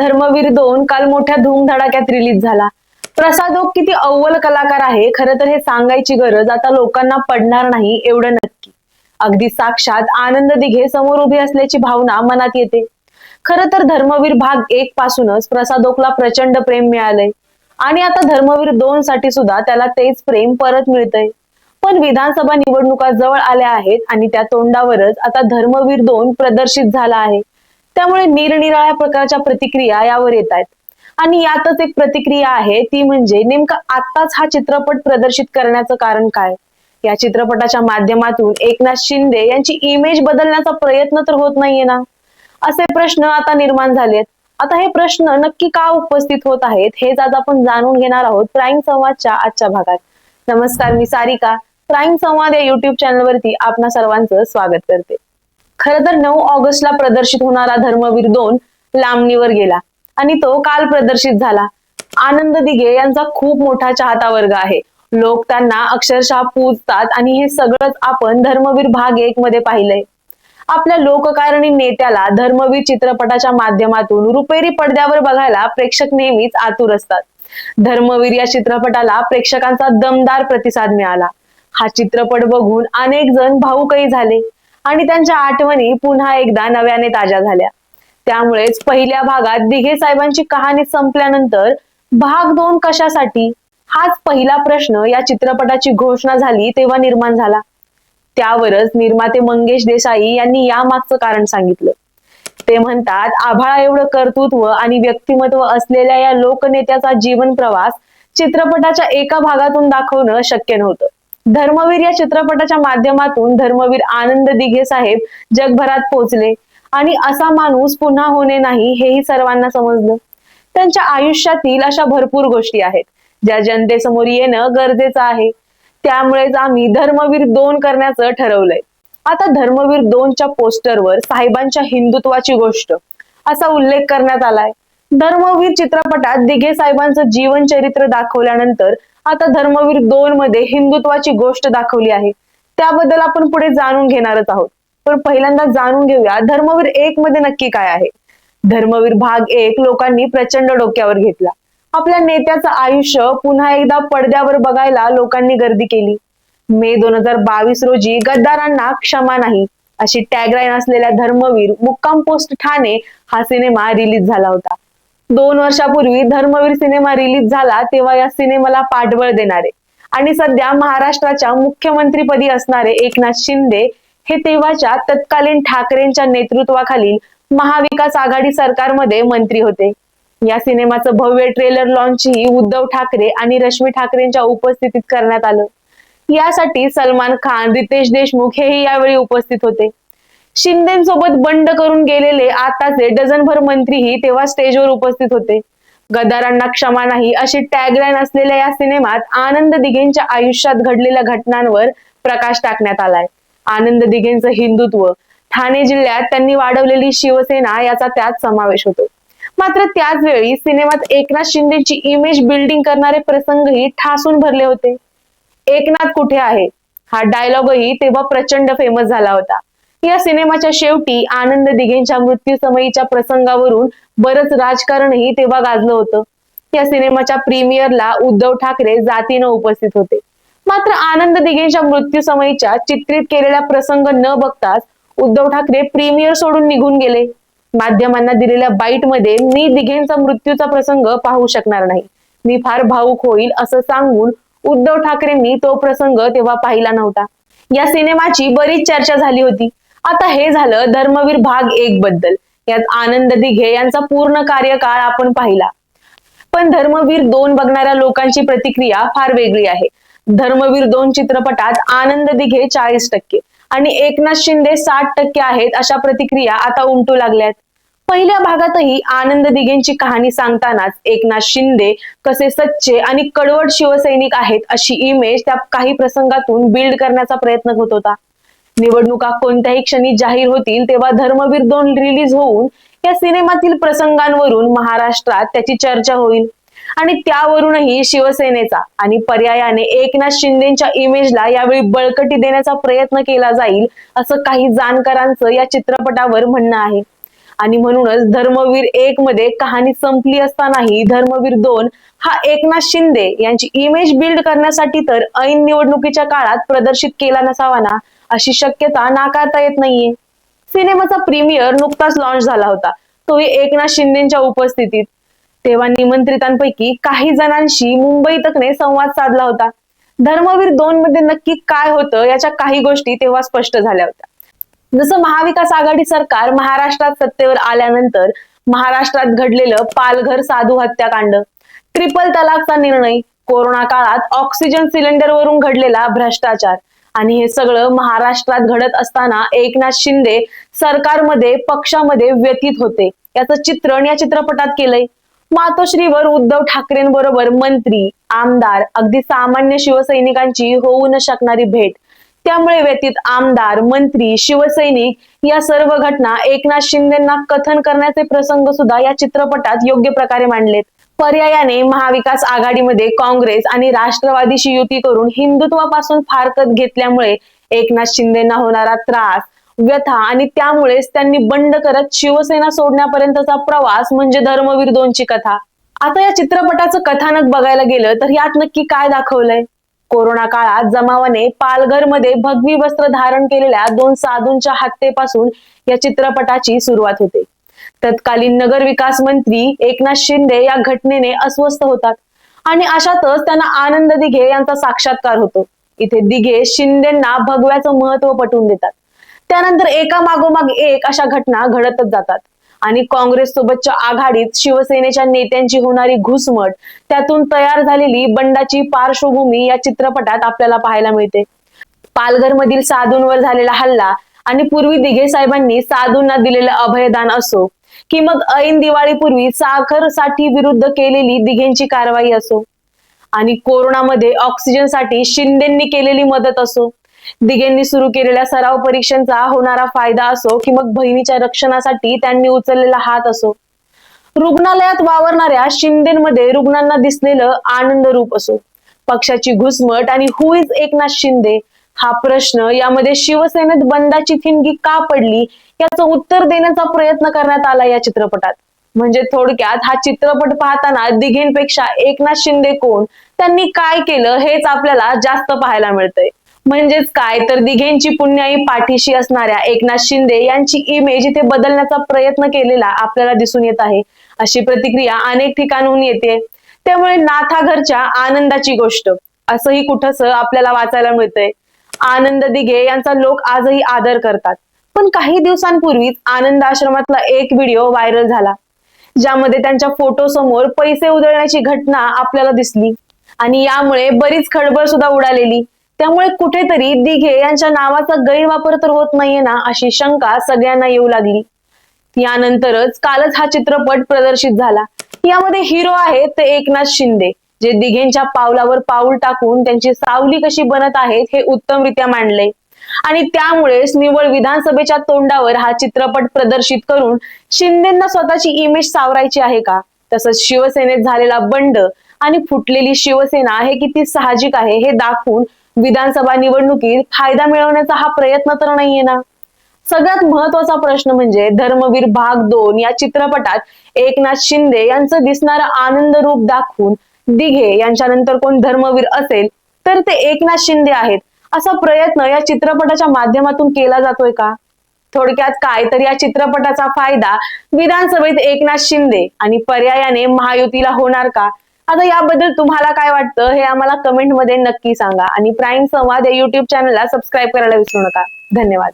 धर्मवीर दोन काल मोठ्या धूमधडाक्यात रिलीज झाला. प्रसाद ओक किती अव्वल कलाकार आहे खरं तर हे सांगायची गरज आता लोकांना पडणार नाही एवढं नक्की. अगदी साक्षात आनंद दिघे समोर उभी असल्याची भावना मनात येते. खरं तर धर्मवीर भाग एक पासूनच प्रसाद ओकला प्रचंड प्रेम मिळालंय. आणि आता धर्मवीर दोन साठी सुद्धा त्याला तेच प्रेम परत मिळतंय. पण विधानसभा निवडणुका जवळ आल्या आहेत आणि त्या तोंडावरच आता धर्मवीर दोन प्रदर्शित झाला आहे. त्यामुळे निरनिराळ्या प्रकारच्या प्रतिक्रिया यावर येत आहेत. आणि यातच एक प्रतिक्रिया आहे ती म्हणजे नेमका आताच हा चित्रपट प्रदर्शित करण्याचं कारण काय? या चित्रपटाच्या माध्यमातून एकनाथ शिंदे यांची इमेज बदलण्याचा प्रयत्न तर होत नाहीये ना? असे प्रश्न आता निर्माण झालेत. आता हे प्रश्न नक्की का उपस्थित होत आहेत हेच आज आपण जाणून घेणार आहोत प्राईम संवादच्या आजच्या भागात. नमस्कार मी सारिका. प्राईम संवाद या युट्यूब चॅनलवरती आपणा सर्वांचं स्वागत करते. खर तर नऊ ऑगस्टला प्रदर्शित होणारा धर्मवीर दोन लांबणीवर गेला आणि तो काल प्रदर्शित झाला. आनंद दिघे यांचा खूप मोठा चाहता वर्ग आहे. लोक त्यांना अक्षरशः पूजतात आणि हे सगळंच आपण धर्मवीर भाग एक मध्ये पाहिलंय. आपल्या लोककारणी नेत्याला धर्मवीर चित्रपटाच्या माध्यमातून रुपेरी पडद्यावर बघायला प्रेक्षक नेहमीच आतुर असतात. धर्मवीर या चित्रपटाला प्रेक्षकांचा दमदार प्रतिसाद मिळाला. हा चित्रपट बघून अनेक जण भाऊकही झाले. आणि त्यांच्या आठवणी पुन्हा एकदा नव्याने ताज्या झाल्या. त्यामुळेच पहिल्या भागात दिघे साहेबांची कहाणी संपल्यानंतर भाग दोन कशासाठी? हाच पहिला प्रश्न या चित्रपटाची घोषणा झाली तेव्हा निर्माण झाला. त्यावरच निर्माते मंगेश देसाई यांनी यामागचं कारण सांगितलं. ते म्हणतात आभाळा एवढं कर्तृत्व आणि व्यक्तिमत्व असलेल्या या लोकनेत्याचा जीवन प्रवास चित्रपटाच्या एका भागातून दाखवणं शक्य नव्हतं. धर्मवीर या चित्रपटाच्या माध्यमातून धर्मवीर आनंद दिघे साहेब जगभरात पोहोचले. आणि असा माणूस पुन्हा होणे नाही हेही सर्वांना समजलं. त्यांच्या आयुष्यातील अशा भरपूर गोष्टी आहेत. ज्या जनतेसमोर येणं गरजेचं आहे. त्यामुळेच आम्ही धर्मवीर दोन करण्याचं ठरवलंय. आता धर्मवीर दोनच्या पोस्टरवर साहेबांच्या हिंदुत्वाची गोष्ट असा उल्लेख करण्यात आलाय. धर्मवीर चित्रपटात दिघे साहेबांचं जीवन चरित्र दाखवल्यानंतर आता धर्मवीर दोन मध्ये हिंदुत्वाची गोष्ट दाखवली आहे. त्याबद्दल आपण पुढे जाणून घेणारच आहोत. पण पहिल्यांदा जाणून घेऊया धर्मवीर एक मध्ये नक्की काय आहे? धर्मवीर भाग एक लोकांनी प्रचंड डोक्यावर घेतला. आपल्या नेत्याचं आयुष्य पुन्हा एकदा पडद्यावर बघायला लोकांनी गर्दी केली. मे दोन हजार बावीस रोजी गद्दारांना क्षमा नाही अशी टॅगलाईन असलेल्या धर्मवीर मुक्काम पोस्ट ठाणे हा सिनेमा रिलीज झाला होता. दोन वर्षापूर्वी धर्मवीर सिनेमा रिलीज झाला तेव्हा या सिनेमाला पाठबळ देणारे. आणि सध्या महाराष्ट्राच्या मुख्यमंत्रीपदी असणारे एकनाथ शिंदे हे तेव्हाच्या तत्कालीन ठाकरेंच्या नेतृत्वाखालील महाविकास आघाडी सरकारमध्ये मंत्री होते. या सिनेमाचं भव्य ट्रेलर लॉन्चही उद्धव ठाकरे आणि रश्मी ठाकरेंच्या उपस्थितीत करण्यात आलं. यासाठी सलमान खान रितेश देशमुख हेही यावेळी उपस्थित होते. शिंदेसोबत बंड करून गेलेले आताचे डझनभर मंत्रीही तेव्हा स्टेजवर उपस्थित होते. गदारांना क्षमा नाही अशी टॅगलाईन असलेल्या या सिनेमात आनंद दिघेंच्या आयुष्यात घडलेल्या घटनांवर प्रकाश टाकण्यात आलाय. आनंद दिघेंचं हिंदुत्व ठाणे जिल्ह्यात त्यांनी वाढवलेली शिवसेना याचा त्यात समावेश होतो. मात्र त्याच वेळी सिनेमात एकनाथ शिंदेची इमेज बिल्डिंग करणारे प्रसंगही ठासून भरले होते. एकनाथ कुठे आहे? हा डायलॉगही तेव्हा प्रचंड फेमस झाला होता. या सिनेमाच्या शेवटी आनंद दिघेंच्या मृत्यू समयीच्या प्रसंगावरून बरंच राजकारणही तेव्हा गाजलं होतं. या सिनेमाच्या प्रीमियरला उद्धव ठाकरे जातीनं उपस्थित होते. मात्र आनंद दिघेंच्या मृत्यू समयीच्या चित्रित केलेला प्रसंग न बघताच उद्धव ठाकरे प्रीमियर सोडून निघून गेले. माध्यमांना दिलेल्या बाईटमध्ये मी दिघेंचा मृत्यूचा प्रसंग पाहू शकणार नाही. मी फार भाऊक होईल असं सांगून उद्धव ठाकरेंनी तो प्रसंग तेव्हा पाहिला नव्हता. या सिनेमाची बरीच चर्चा झाली होती. आता हे झालं धर्मवीर भाग एक बद्दल. यात आनंद दिघे यांचा पूर्ण कार्यकाळ आपण पाहिला. पण धर्मवीर दोन बघणाऱ्या लोकांची प्रतिक्रिया फार वेगळी आहे. धर्मवीर दोन चित्रपटात आनंद दिघे चाळीस टक्के आणि एकनाथ शिंदे साठ टक्के आहेत अशा प्रतिक्रिया आता उमटू लागल्यात. पहिल्या भागातही आनंद दिघेंची कहाणी सांगतानाच एकनाथ शिंदे कसे सच्चे आणि कडवट शिवसैनिक आहेत अशी इमेज त्या काही प्रसंगातून बिल्ड करण्याचा प्रयत्न होत होता. निवडणुका कोणत्याही क्षणी जाहीर होतील तेव्हा धर्मवीर दोन रिलीज होऊन या सिनेमातील प्रसंगांवरून महाराष्ट्रात त्याची चर्चा होईल. आणि त्यावरूनही शिवसेनेचा आणि पर्यायाने एकनाथ शिंदेच्या इमेजला यावेळी बळकटी देण्याचा प्रयत्न केला जाईल असं काही जाणकारांचं या चित्रपटावर म्हणणं आहे. आणि म्हणूनच धर्मवीर एक मध्ये कहाणी संपली असतानाही धर्मवीर दोन हा एकनाथ शिंदे यांची इमेज बिल्ड करण्यासाठी तर ऐन निवडणुकीच्या काळात प्रदर्शित केला नसावा ना अशी शक्यता नाकारता येत नाहीये. सिनेमाचा प्रीमियर नुकताच लॉन्च झाला होता. तोही एकनाथ शिंदेच्या उपस्थितीत. तेव्हा निमंत्रितांपैकी काही जणांशी मुंबई तकने संवाद साधला होता. धर्मवीर दोन मध्ये नक्की काय होतं याच्या काही गोष्टी तेव्हा स्पष्ट झाल्या होत्या. जसं महाविकास आघाडी सरकार महाराष्ट्रात सत्तेवर आल्यानंतर महाराष्ट्रात घडलेलं पालघर साधू हत्याकांड ट्रिपल तलाकचा निर्णय कोरोना काळात ऑक्सिजन सिलेंडरवरून घडलेला भ्रष्टाचार आणि हे सगळं महाराष्ट्रात घडत असताना एकनाथ शिंदे सरकारमध्ये पक्षामध्ये व्यतीत होते. याचं चित्रण या चित्रपटात केलंय. मातोश्रीवर उद्धव ठाकरेंबरोबर मंत्री आमदार अगदी सामान्य शिवसैनिकांची होऊ न शकणारी भेट. त्यामुळे व्यतीत आमदार मंत्री शिवसैनिक या सर्व घटना एकनाथ शिंदेना कथन करण्याचे प्रसंग सुद्धा या चित्रपटात योग्य प्रकारे मांडलेत. पर्यायाने महाविकास आघाडीमध्ये काँग्रेस आणि राष्ट्रवादीशी युती करून हिंदुत्वापासून फारकत घेतल्यामुळे एकनाथ शिंदेना होणारा त्रास व्यथा आणि त्यामुळेच त्यांनी बंड करत शिवसेना सोडण्यापर्यंतचा प्रवास म्हणजे धर्मवीर दोनची कथा. आता या चित्रपटाचं कथानक बघायला गेलं तर यात नक्की काय दाखवलंय? कोरोना काळात जमावाने पालघरमध्ये भगवी वस्त्र धारण केलेल्या दोन साधूंच्या हत्येपासून या चित्रपटाची सुरुवात होते. तत्कालीन नगर विकास मंत्री एकनाथ शिंदे या घटनेने अस्वस्थ होतात. आणि अशातच त्यांना आनंद दिघे यांचा साक्षात्कार होतो. इथे दिघे शिंदेना भगव्याचं महत्त्व पटवून देतात. त्यानंतर एका मागोमाग एक अशा घटना घडतच जातात. आणि काँग्रेस सोबतच्या आघाडीत शिवसेनेच्या नेत्यांची होणारी घुसमट त्यातून तयार झालेली बंडाची पार्श्वभूमी या चित्रपटात आपल्याला पाहायला मिळते. पालघर मधील साधूंवर झालेला हल्ला आणि पूर्वी दिघे साहेबांनी साधूंना दिलेलं अभयदान असो की मग ऐन दिवाळीपूर्वी साखरसाठी विरुद्ध केलेली दिघेंची कारवाई असो आणि कोरोनामध्ये ऑक्सिजनसाठी शिंदेंनी केलेली मदत असो दिघेंनी सुरू केलेल्या सराव परीक्षांचा होणारा फायदा असो की मग बहिणीच्या रक्षणासाठी त्यांनी उचललेला हात असो. रुग्णालयात वावरणाऱ्या शिंदेमध्ये रुग्णांना दिसलेलं आनंद रूप असो. पक्षाची घुसमट आणि हु इज एकनाथ शिंदे हा प्रश्न यामध्ये शिवसेनेत बंदाची थिंगी का पडली याचं उत्तर देण्याचा प्रयत्न करण्यात आला या चित्रपटात. म्हणजे थोडक्यात हा चित्रपट पाहताना दिघेंपेक्षा एकनाथ शिंदे कोण त्यांनी काय केलं हेच आपल्याला जास्त पाहायला मिळतंय. म्हणजेच काय तर दिघेंची पुण्याई पाठीशी असणाऱ्या एकनाथ शिंदे यांची इमेज इथे बदलण्याचा प्रयत्न केलेला आपल्याला दिसून येत आहे. अशी प्रतिक्रिया अनेक ठिकाणून येते. त्यामुळे नाथाघरच्या आनंदाची गोष्ट. असंही कुठंस आपल्याला वाचायला मिळतंय. आनंद दिघे यांचा लोक आजही आदर करतात. पण काही दिवसांपूर्वीच आनंद आश्रमातला एक व्हिडिओ व्हायरल झाला. ज्यामध्ये त्यांच्या फोटो समोर पैसे उधळण्याची घटना आपल्याला दिसली. आणि यामुळे बरीच खळबळ सुद्धा उडालेली. त्यामुळे कुठेतरी दिघे यांच्या नावाचा गैरवापर तर होत नाहीये ना अशी शंका सगळ्यांना येऊ लागली. यानंतरच कालच हा चित्रपट प्रदर्शित झाला. यामध्ये हिरो आहे ते एकनाथ शिंदे. जे दिघेंच्या पावलावर पाऊल टाकून त्यांची सावली कशी बनत आहेत हे उत्तमरित्या मांडले. आणि त्यामुळेच निवळ विधानसभेच्या तोंडावर हा चित्रपट प्रदर्शित करून शिंदेना स्वतःची इमेज सावरायची आहे का? तसंच शिवसेनेत झालेला बंड आणि फुटलेली शिवसेना हे किती साहजिक आहे हे दाखवून विधानसभा निवडणुकीत फायदा मिळवण्याचा हा प्रयत्न तर नाहीये ना? सगळ्यात महत्त्वाचा प्रश्न म्हणजे धर्मवीर भाग दोन या चित्रपटात एकनाथ शिंदे यांचं दिसणारं आनंद रूप दाखवून दिघे यांच्यानंतर कोण धर्मवीर असेल तर ते एकनाथ शिंदे आहेत. असा प्रयत्न या चित्रपटाच्या माध्यमातून केला जातोय का? थोडक्यात काय? तर या चित्रपटाचा फायदा विधानसभेत एकनाथ शिंदे आणि पर्यायाने महायुतीला होणार का? आता याबद्दल तुम्हाला काय वाटतं हे आम्हाला कमेंटमध्ये नक्की सांगा. आणि प्राईम संवाद या युट्यूब चॅनलला सबस्क्राईब करायला विसरू नका. धन्यवाद.